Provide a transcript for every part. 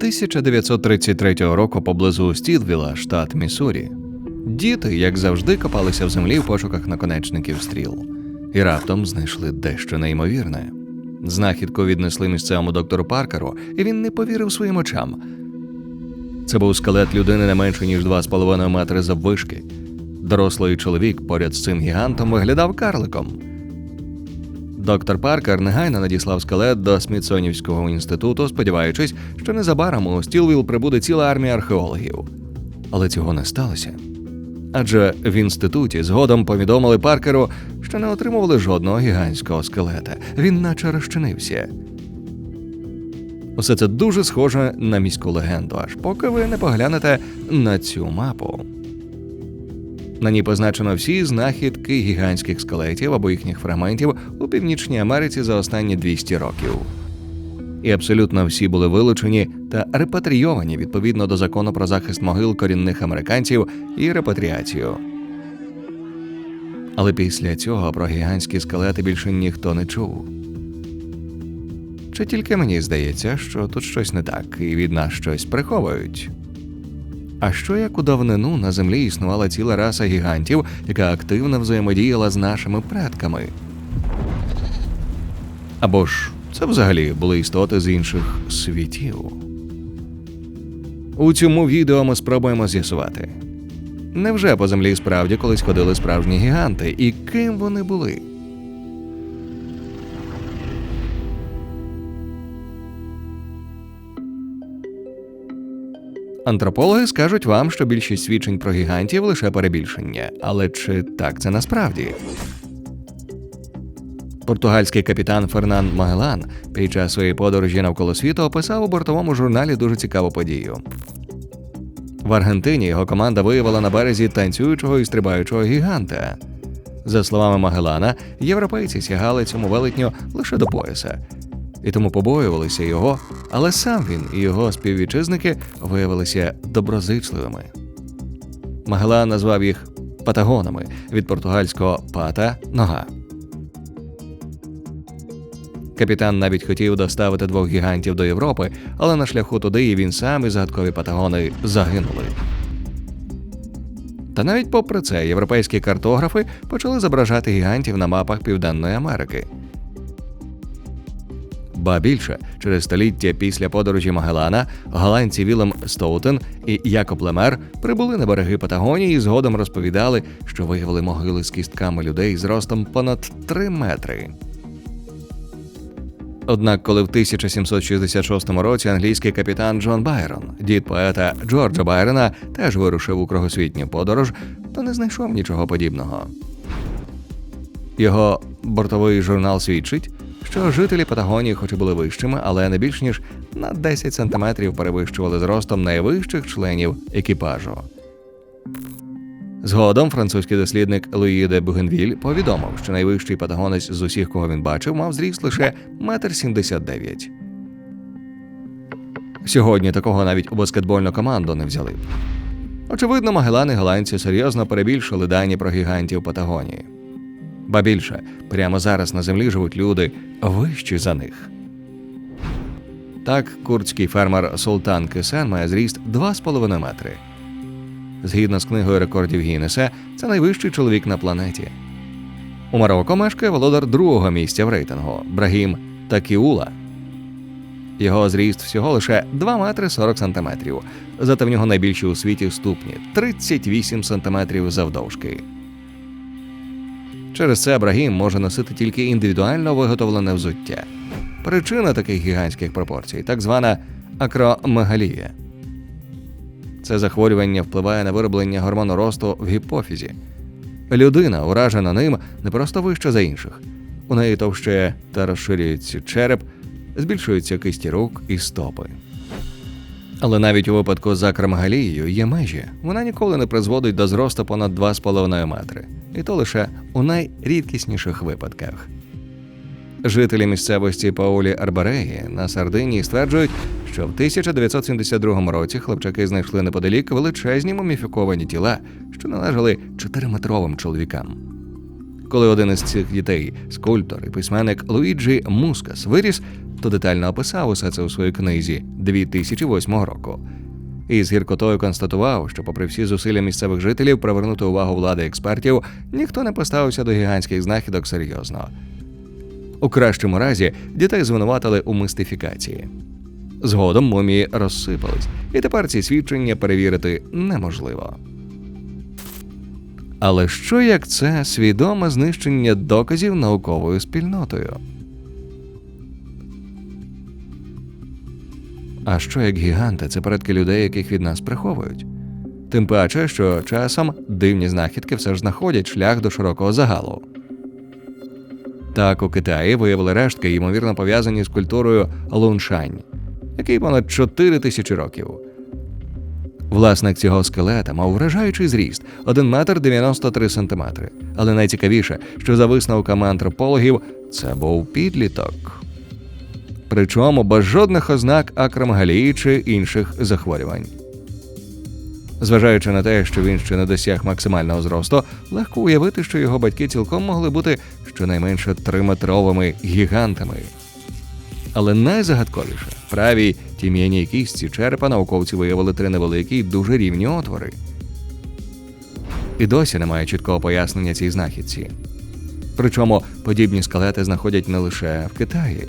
1933 року поблизу Стідвіла, штат Міссурі, діти, як завжди, копалися в землі в пошуках наконечників стріл, і раптом знайшли дещо неймовірне. Знахідку віднесли місцевому доктору Паркеру, і він не повірив своїм очам. Це був скелет людини не менше ніж 2,5 метри заввишки. Дорослий чоловік поряд з цим гігантом виглядав карликом. Доктор Паркер негайно надіслав скелет до Смітсонівського інституту, сподіваючись, що незабаром у Стілвіл прибуде ціла армія археологів. Але цього не сталося. Адже в інституті згодом повідомили Паркеру, що не отримували жодного гігантського скелета. Він наче розчинився. Усе це дуже схоже на міську легенду, аж поки ви не поглянете на цю мапу. На ній позначено всі знахідки гігантських скелетів або їхніх фрагментів у Північній Америці за останні 200 років. І абсолютно всі були вилучені та репатрійовані відповідно до закону про захист могил корінних американців і репатріацію. Але після цього про гігантські скелети більше ніхто не чув. Чи тільки мені здається, що тут щось не так, і від нас щось приховують? А що як у давнину на землі існувала ціла раса гігантів, яка активно взаємодіяла з нашими предками? Або ж це взагалі були істоти з інших світів? У цьому відео ми спробуємо з'ясувати. Невже по землі справді колись ходили справжні гіганти, і ким вони були? Антропологи скажуть вам, що більшість свідчень про гігантів лише перебільшення. Але чи так це насправді? Португальський капітан Фернан Магелан під час своєї подорожі навколо світу описав у бортовому журналі дуже цікаву подію. В Аргентині його команда виявила на березі танцюючого і стрибаючого гіганта. За словами Магелана, європейці сягали цьому велетню лише до пояса, і тому побоювалися його, але сам він і його співвітчизники виявилися доброзичливими. Магелан назвав їх патагонами від португальського пата нога. Капітан навіть хотів доставити двох гігантів до Європи, але на шляху туди і він сам і загадкові патагони загинули. Та навіть попри це, європейські картографи почали зображати гігантів на мапах Південної Америки. Ба більше, через століття після подорожі Магелана голландці Вілем Стоутен і Якоб Лемер прибули на береги Патагонії і згодом розповідали, що виявили могили з кістками людей з ростом понад 3 метри. Однак, коли в 1766 році англійський капітан Джон Байрон, дід поета Джорджа Байрона, теж вирушив у кругосвітню подорож, то не знайшов нічого подібного. Його бортовий журнал свідчить, що жителі Патагонії, хоч і були вищими, але не більш ніж на 10 сантиметрів перевищували зростом найвищих членів екіпажу. Згодом французький дослідник Луї де Бугенвіль повідомив, що найвищий патагонець з усіх, кого він бачив, мав зріст лише 1,79 м. Сьогодні такого навіть у баскетбольну команду не взяли. Очевидно, Магелан і голландці серйозно перебільшили дані про гігантів Патагонії. Ба більше, прямо зараз на землі живуть люди вищі за них. Так, курдський фермер Султан Кисен має зріст 2,5 метри. Згідно з книгою рекордів Гіннеса, це найвищий чоловік на планеті. У Марокко мешкає володар другого місця в рейтингу Брагім Такіула. Його зріст всього лише 2 метри 40 сантиметрів, зате в нього найбільші у світі ступні 38 сантиметрів завдовжки. Через це Брагім може носити тільки індивідуально виготовлене взуття. Причина таких гігантських пропорцій так звана акромегалія. Це захворювання впливає на вироблення гормону росту в гіпофізі. Людина, уражена ним, не просто вища за інших. У неї товще та розширюється череп, збільшуються кисті рук і стопи. Але навіть у випадку з акромегалією є межі. Вона ніколи не призводить до зросту понад 2,5 метри, і то лише у найрідкісніших випадках. Жителі місцевості Паулі Арбареї на Сардинії стверджують, що в 1972 році хлопчаки знайшли неподалік величезні муміфіковані тіла, що належали чотириметровим чоловікам. Коли один із цих дітей, скульптор і письменник Луїджі Мускас, виріс, то детально описав усе це у своїй книзі 2008 року. І з гіркотою констатував, що, попри всі зусилля місцевих жителів привернути увагу влади експертів, ніхто не поставився до гігантських знахідок серйозно. У кращому разі дітей звинуватили у мистифікації. Згодом мумії розсипались, і тепер ці свідчення перевірити неможливо. Але що як це свідоме знищення доказів науковою спільнотою? А що як гіганти це предки людей, яких від нас приховують? Тим паче, що часом дивні знахідки все ж знаходять шлях до широкого загалу. Так, у Китаї виявили рештки, ймовірно пов'язані з культурою луншань, який понад 4 тисячі років. Власник цього скелета мав вражаючий зріст 1 метр 93 сантиметри. Але найцікавіше, що за висновками антропологів, це був підліток. Причому без жодних ознак акромегалії чи інших захворювань. Зважаючи на те, що він ще не досяг максимального зросту, легко уявити, що його батьки цілком могли бути щонайменше триметровими гігантами. Але найзагадковіше правій тім'яній кістці черепа науковці виявили три невеликі й дуже рівні отвори. І досі немає чіткого пояснення цій знахідці. Причому подібні скелети знаходять не лише в Китаї.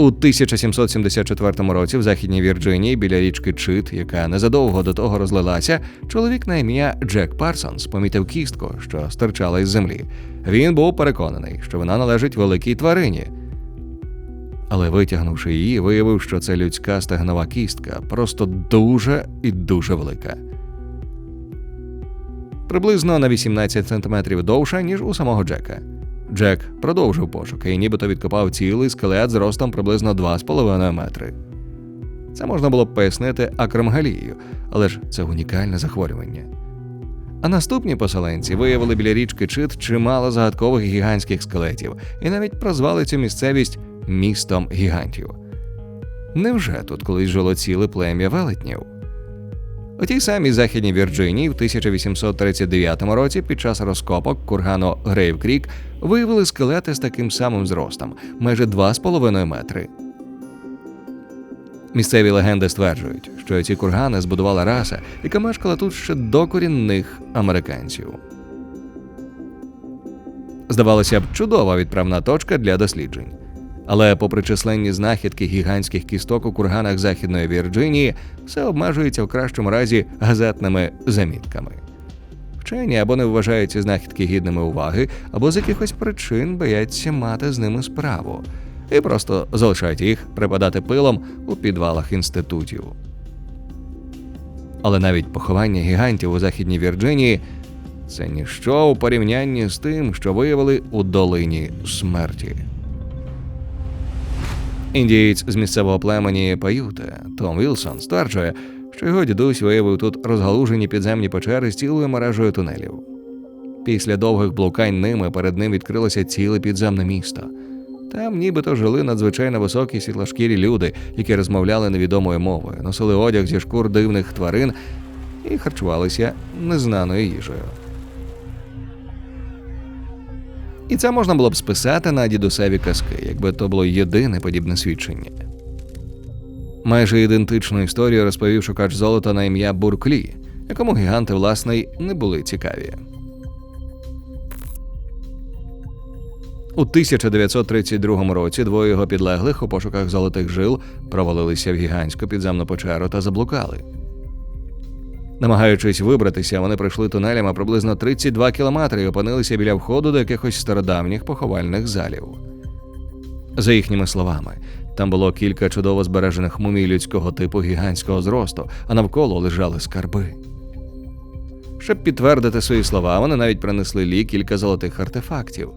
У 1774 році в Західній Вірджинії біля річки Чит, яка незадовго до того розлилася, чоловік на ім'я Джек Парсонс помітив кістку, що стирчала із землі. Він був переконаний, що вона належить великій тварині. Але витягнувши її, виявив, що це людська стегнова кістка, просто дуже і дуже велика. Приблизно на 18 сантиметрів довша, ніж у самого Джека. Джек продовжив пошуки і нібито відкопав цілий скелет з ростом приблизно 2,5 метри. Це можна було б пояснити акромгалією, але ж це унікальне захворювання. А наступні поселенці виявили біля річки Чит чимало загадкових гігантських скелетів і навіть прозвали цю місцевість містом гігантів. Невже тут колись жило ціле плем'я велетнів? У тій самій Західній Вірджинії в 1839 році під час розкопок кургану Грейв Крік виявили скелети з таким самим зростом майже 2,5 метри. Місцеві легенди стверджують, що ці кургани збудувала раса, яка мешкала тут ще до корінних американців. Здавалося б, чудова відправна точка для досліджень. Але, попри численні знахідки гігантських кісток у курганах Західної Вірджинії, все обмежується в кращому разі газетними замітками. Вчені або не вважають ці знахідки гідними уваги, або з якихось причин бояться мати з ними справу, і просто залишають їх припадати пилом у підвалах інститутів. Але навіть поховання гігантів у Західній Вірджинії це ніщо у порівнянні з тим, що виявили у долині смерті. Індієць з місцевого племені Паюте Том Вілсон стверджує, що його дідусь виявив тут розгалужені підземні печери з цілою мережею тунелів. Після довгих блукань ними перед ним відкрилося ціле підземне місто. Там нібито жили надзвичайно високі світлошкірі люди, які розмовляли невідомою мовою, носили одяг зі шкур дивних тварин і харчувалися незнаною їжею. І це можна було б списати на дідусеві казки, якби то було єдине подібне свідчення. Майже ідентичну історію розповів шукач золота на ім'я Бурклі, якому гіганти власне й не були цікаві. У 1932 році двоє його підлеглих у пошуках золотих жил провалилися в гігантську підземну печеру та заблукали. Намагаючись вибратися, вони пройшли тунелями приблизно 32 кілометри і опинилися біля входу до якихось стародавніх поховальних залів. За їхніми словами, там було кілька чудово збережених мумій людського типу гігантського зросту, а навколо лежали скарби. Щоб підтвердити свої слова, вони навіть принесли лі кілька золотих артефактів.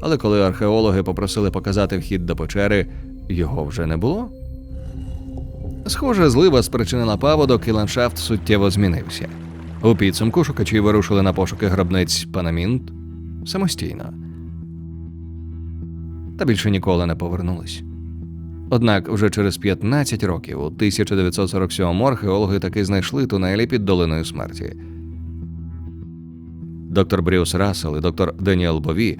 Але коли археологи попросили показати вхід до печери, його вже не було. Схоже, злива спричинила паводок, і ландшафт суттєво змінився. У підсумку шукачі вирушили на пошуки гробниць Панамінт самостійно. Та більше ніколи не повернулись. Однак вже через 15 років, у 1947-му, археологи таки знайшли тунелі під долиною смерті. доктор Брюс Рассел і доктор Деніел Бові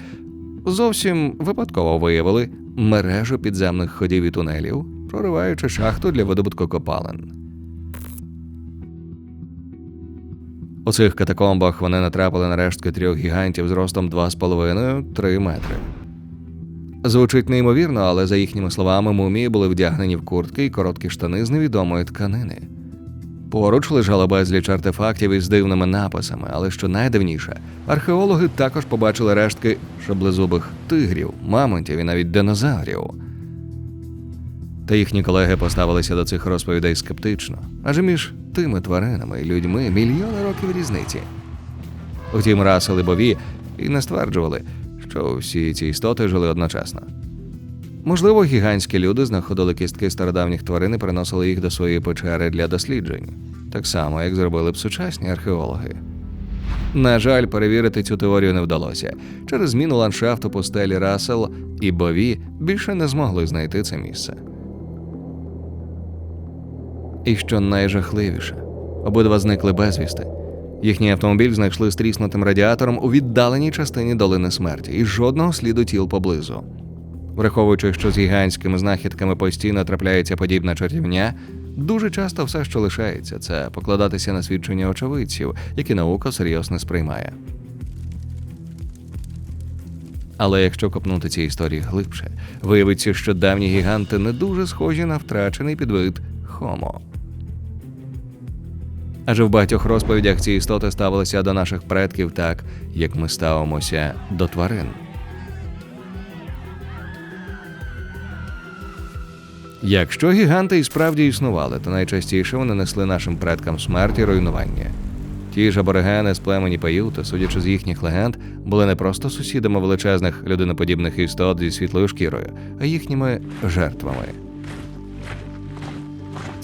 зовсім випадково виявили мережу підземних ходів і тунелів, прориваючи шахту для видобутку копалин. У цих катакомбах вони натрапили на рештки трьох гігантів з ростом 2,5-3 метри. Звучить неймовірно, але за їхніми словами, мумії були вдягнені в куртки і короткі штани з невідомої тканини. Поруч лежало безліч артефактів із дивними написами, але що найдивніше, археологи також побачили рештки шаблезубих тигрів, мамонтів і навіть динозаврів. Та їхні колеги поставилися до цих розповідей скептично, адже між тими тваринами і людьми мільйони років різниці. Втім, Рассел і Бові і не стверджували, що всі ці істоти жили одночасно. Можливо, гігантські люди знаходили кістки стародавніх тварин і приносили їх до своєї печери для досліджень, так само, як зробили б сучасні археологи. На жаль, перевірити цю теорію не вдалося. Через зміну ландшафту пустелі Рассел і Бові більше не змогли знайти це місце. І що найжахливіше, обидва зникли безвісти. Їхній автомобіль знайшли з тріснутим радіатором у віддаленій частині долини смерті, і жодного сліду тіл поблизу. Враховуючи, що з гігантськими знахідками постійно трапляється подібна чортівня, дуже часто все, що лишається, це покладатися на свідчення очевидців, які наука серйозно сприймає. Але якщо копнути ці історії глибше, виявиться, що давні гіганти не дуже схожі на втрачений підвид Хомо. Адже в багатьох розповідях ці істоти ставилися до наших предків так, як ми ставимося до тварин. Якщо гіганти і справді існували, то найчастіше вони несли нашим предкам смерть і руйнування. Ті ж аборигени з племені Паюта, судячи з їхніх легенд, були не просто сусідами величезних людиноподібних істот зі світлою шкірою, а їхніми жертвами.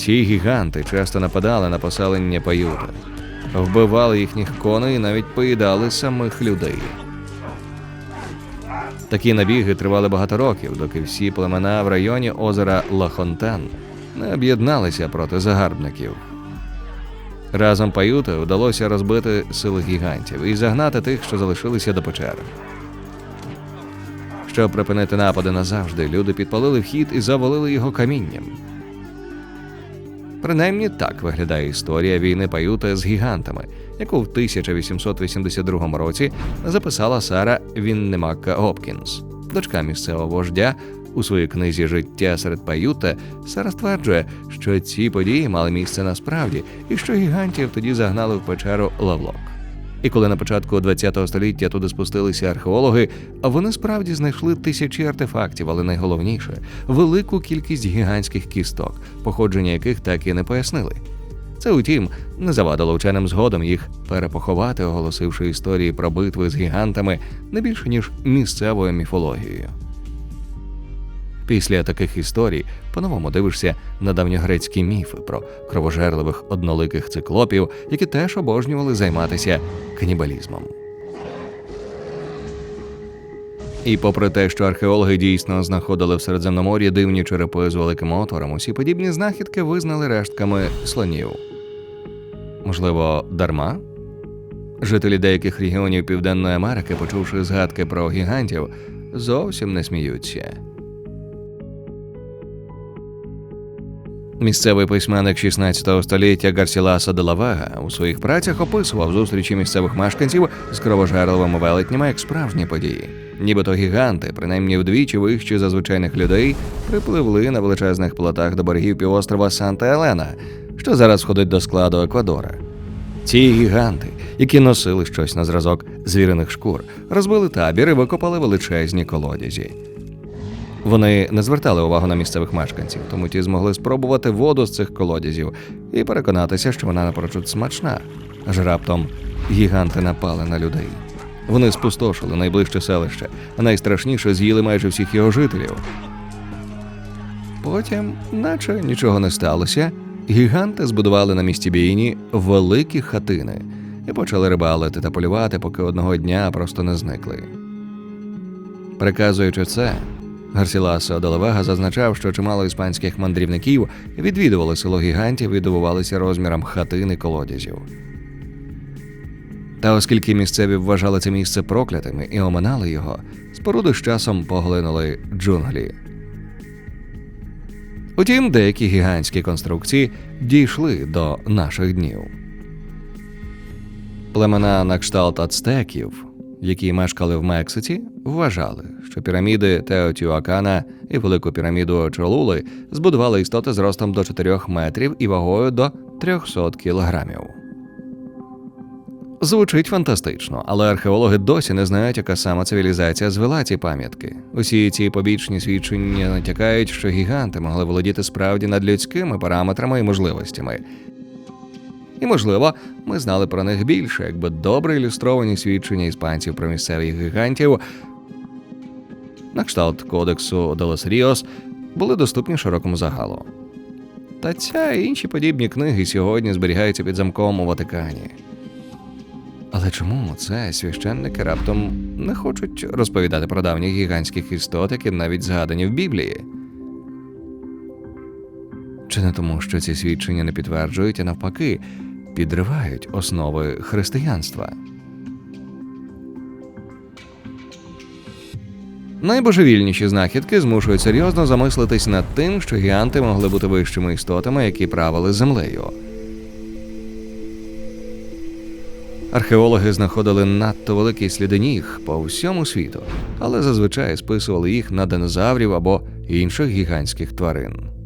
Ці гіганти часто нападали на поселення Паюта, вбивали їхніх коней і навіть поїдали самих людей. Такі набіги тривали багато років, доки всі племена в районі озера Лахонтен не об'єдналися проти загарбників. Разом Паюта вдалося розбити сили гігантів і загнати тих, що залишилися до печери. Щоб припинити напади назавжди, люди підпалили вхід і завалили його камінням. Принаймні так виглядає історія війни Паюта з гігантами, яку в 1882 році записала Сара Віннемакка Гопкінс, дочка місцевого вождя. У своїй книзі Життя серед Паюта Сара стверджує, що ці події мали місце насправді, і що гігантів тоді загнали в печеру Лавлок. І коли на початку ХХ століття туди спустилися археологи, вони справді знайшли тисячі артефактів, але найголовніше велику кількість гігантських кісток, походження яких так і не пояснили. Це, утім, не завадило вченим згодом їх перепоховати, оголосивши історії про битви з гігантами не більше ніж місцевою міфологією. Після таких історій по-новому дивишся на давньогрецькі міфи про кровожерливих одноликих циклопів, які теж обожнювали займатися канібалізмом. І попри те, що археологи дійсно знаходили в Середземномор'ї дивні черепи з великим отвором, усі подібні знахідки визнали рештками слонів. Можливо, дарма? Жителі деяких регіонів Південної Америки, почувши згадки про гігантів, зовсім не сміються. Місцевий письменник 16 століття Гарсіласа де Лавега у своїх працях описував зустрічі місцевих мешканців з кровожерливими велетнями як справжні події. Нібито гіганти, принаймні вдвічі вищі за звичайних людей, припливли на величезних плотах до берегів півострова Санта Елена, що зараз входить до складу Еквадора. Ці гіганти, які носили щось на зразок звіриних шкур, розбили табір і викопали величезні колодязі. Вони не звертали увагу на місцевих мешканців, тому ті змогли спробувати воду з цих колодязів і переконатися, що вона напрочуд смачна. Аж раптом гіганти напали на людей. Вони спустошили найближче селище, а найстрашніше з'їли майже всіх його жителів. Потім, наче нічого не сталося, гіганти збудували на місці бійні великі хатини і почали рибалити та полювати, поки одного дня просто не зникли. Приказуючи це, Гарсіласо Делавега зазначав, що чимало іспанських мандрівників відвідували село гігантів і дивувалися розмірам хатин і колодязів. Та оскільки місцеві вважали це місце проклятим і оминали його, споруди з часом поглинули джунглі. Утім, деякі гігантські конструкції дійшли до наших днів. Племена на кшталт ацтеків, які мешкали в Мексиці, вважали, що піраміди Теотіуакана і велику піраміду Чолули збудували істоти з ростом до 4 метрів і вагою до 300 кілограмів. Звучить фантастично, але археологи досі не знають, яка сама цивілізація звела ці пам'ятки. Усі ці побічні свідчення натякають, що гіганти могли володіти справді надлюдськими параметрами і можливостями. І, можливо, ми знали про них більше, якби добре ілюстровані свідчення іспанців про місцевих гігантів на кшталт кодексу Делос Ріос були доступні широкому загалу. Та ця і інші подібні книги сьогодні зберігаються під замком у Ватикані. Але чому це священники раптом не хочуть розповідати про давніх гігантських істот, які навіть згадані в Біблії? Чи не тому, що ці свідчення не підтверджують, а навпаки, підривають основи християнства? Найбожевільніші знахідки змушують серйозно замислитись над тим, що гіганти могли бути вищими істотами, які правили землею. Археологи знаходили надто великі сліди ніг по всьому світу, але зазвичай списували їх на динозаврів або інших гігантських тварин.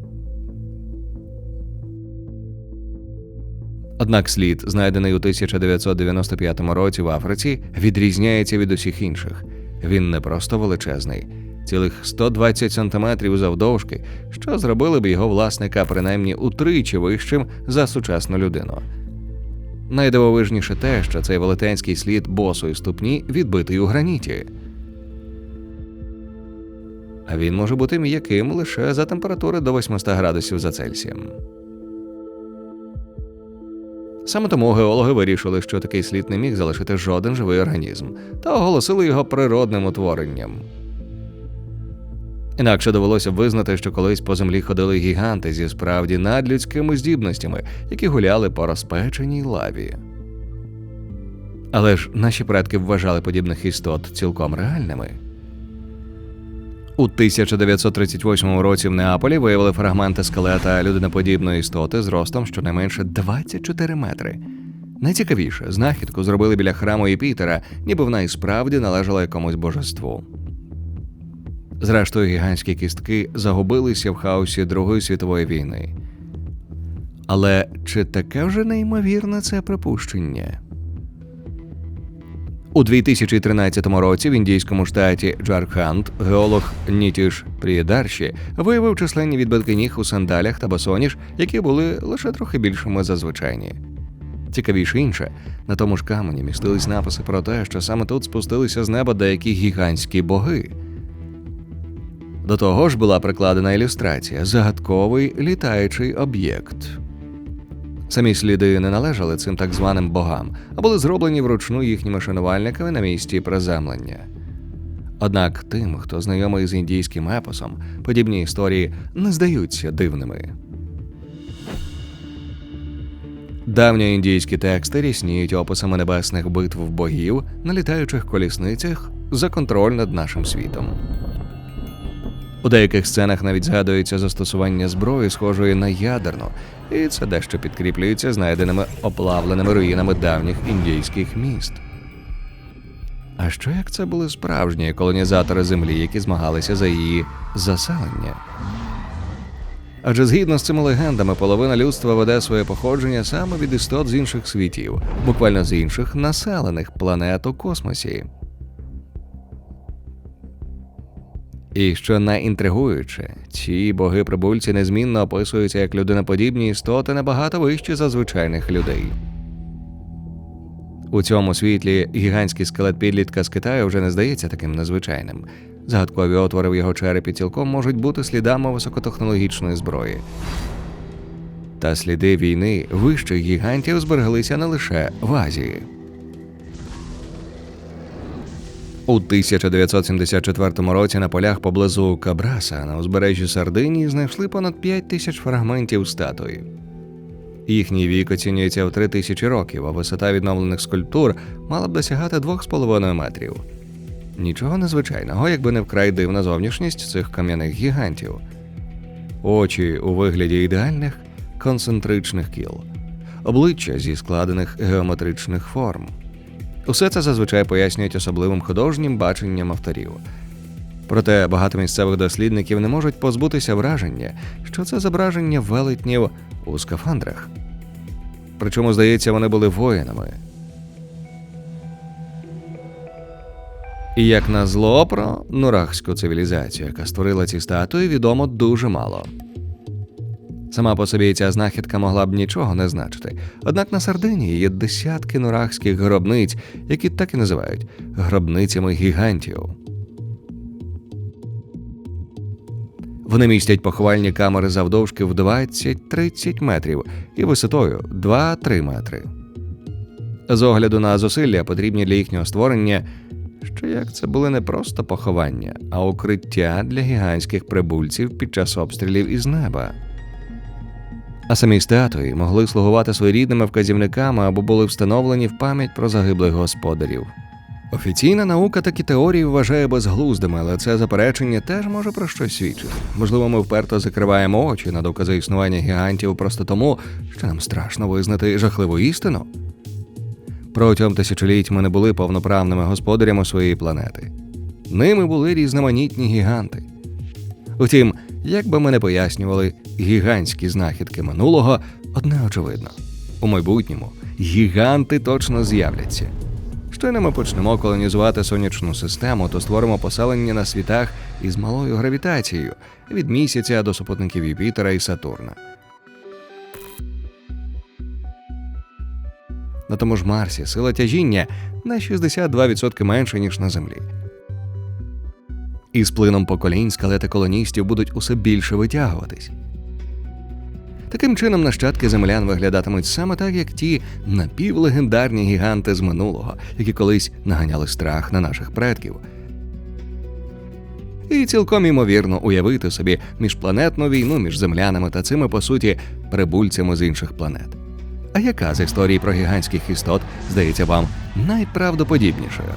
Однак слід, знайдений у 1995 році в Африці, відрізняється від усіх інших. Він не просто величезний, цілих 120 сантиметрів завдовжки, що зробили б його власника принаймні утричі вищим за сучасну людину. Найдивовижніше те, що цей велетенський слід босої ступні відбитий у граніті. А він може бути м'яким лише за температури до 800 градусів за Цельсієм. Саме тому геологи вирішили, що такий слід не міг залишити жоден живий організм, та оголосили його природним утворенням. Інакше довелося б визнати, що колись по землі ходили гіганти зі справді надлюдськими здібностями, які гуляли по розпеченій лаві. Але ж наші предки вважали подібних істот цілком реальними. У 1938 році в Неаполі виявили фрагменти скелета людиноподібної істоти з ростом щонайменше 24 метри. Найцікавіше, знахідку зробили біля храму Єпітера, ніби вона і справді належала якомусь божеству. Зрештою, гігантські кістки загубилися в хаосі Другої світової війни. Але чи таке вже неймовірне це припущення? У 2013 році в індійському штаті Джарханд геолог Нітіш Прієдарші виявив численні відбитки ніг у сандалях та басоніж, які були лише трохи більшими за звичайні. Цікавіше інше, на тому ж камені містились написи про те, що саме тут спустилися з неба деякі гігантські боги. До того ж була прикладена ілюстрація загадковий літаючий об'єкт. Самі сліди не належали цим так званим богам, а були зроблені вручну їхніми шанувальниками на місці приземлення. Однак тим, хто знайомий з індійським епосом, подібні історії не здаються дивними. Давньоіндійські тексти рісніють описами небесних битв богів на літаючих колісницях за контроль над нашим світом. У деяких сценах навіть згадується застосування зброї, схожої на ядерну, і це дещо підкріплюється знайденими оплавленими руїнами давніх індійських міст. А що як це були справжні колонізатори землі, які змагалися за її заселення? Адже згідно з цими легендами, половина людства веде своє походження саме від істот з інших світів, буквально з інших населених планет у космосі. І що найінтригуюче, ці боги прибульці незмінно описуються як людиноподібні істоти набагато вищі за звичайних людей. У цьому світлі гігантський скелет підлітка з Китаю вже не здається таким незвичайним. Загадкові отвори в його черепі цілком можуть бути слідами високотехнологічної зброї. Та сліди війни вищих гігантів збереглися не лише в Азії. У 1974 році на полях поблизу Кабраса на узбережжі Сардинії знайшли понад 5 тисяч фрагментів статуї. Їхній вік оцінюється в три тисячі років, а висота відновлених скульптур мала б досягати 2,5 метрів. Нічого незвичайного, якби не вкрай дивна зовнішність цих кам'яних гігантів. Очі у вигляді ідеальних концентричних кіл, обличчя зі складених геометричних форм. Усе це зазвичай пояснюють особливим художнім баченням авторів. Проте багато місцевих дослідників не можуть позбутися враження, що це зображення велетнів у скафандрах. Причому, здається, вони були воїнами. І як на зло про нурахську цивілізацію, яка створила ці статуї, відомо дуже мало. Сама по собі ця знахідка могла б нічого не значити. Однак на Сардинії є десятки нурахських гробниць, які так і називають гробницями гігантів. Вони містять поховальні камери завдовжки в 20-30 метрів і висотою 2-3 метри. З огляду на зусилля, потрібні для їхнього створення, що як це були не просто поховання, а укриття для гігантських прибульців під час обстрілів із неба. А самі статуї могли слугувати своєрідними вказівниками або були встановлені в пам'ять про загиблих господарів. Офіційна наука такі теорії вважає безглуздими, але це заперечення теж може про щось свідчити. Можливо, ми вперто закриваємо очі на докази існування гігантів просто тому, що нам страшно визнати жахливу істину. Протягом тисячоліть ми не були повноправними господарями своєї планети. Ними були різноманітні гіганти. Утім, як би ми не пояснювали гігантські знахідки минулого, одне очевидно: у майбутньому гіганти точно з'являться. Щойно ми почнемо колонізувати сонячну систему, то створимо поселення на світах із малою гравітацією від місяця до супутників Юпітера і Сатурна. На тому ж Марсі сила тяжіння на 62% менша, ніж на Землі. І з плином поколінь скелети колоністів будуть усе більше витягуватись. Таким чином, нащадки землян виглядатимуть саме так, як ті напівлегендарні гіганти з минулого, які колись наганяли страх на наших предків. І цілком імовірно уявити собі міжпланетну війну між землянами та цими, по суті, прибульцями з інших планет. А яка з історій про гігантських істот здається вам найправдоподібнішою?